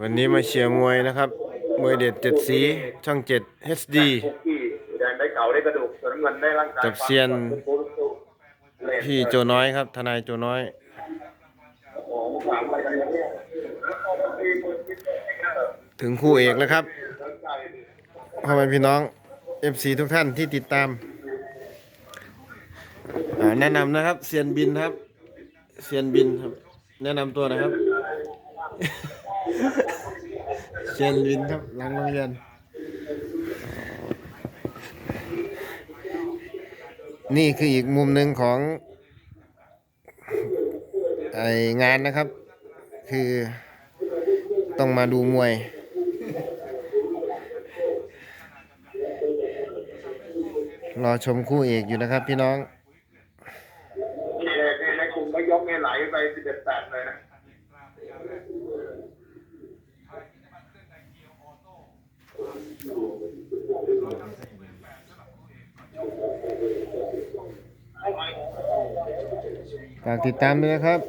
วันนี้มาเชียร์มวยนะครับ มวยเด็ดเจ็ดสีช่องเจ็ด HD พวกพี่แดงได้เก่าได้กระดูกส่วนน้ำเงินได้ร่างกายกับเซียน พี่โจน้อยครับ ทนายโจน้อยโอ้โหสามไปกันเนี่ยถึงคู่เอกแล้วครับพ่อแม่พี่น้อง FC ทุกท่านที่ติดตามอ่าแนะนำนะครับเซียนบินครับเซียนบินครับ แนะนำตัวนะครับ เซียนบินครับ หลังโรงเรียน นี่คืออีกมุมหนึ่งของไองานนะครับ คือต้องมาดูมวย รอชมคู่เอกอยู่นะครับพี่น้องในในกลุ่มก็ยกเงินไหลไปสิบเอ็ดแปดเลยนะ ฝากติดตามด้วยนะครับ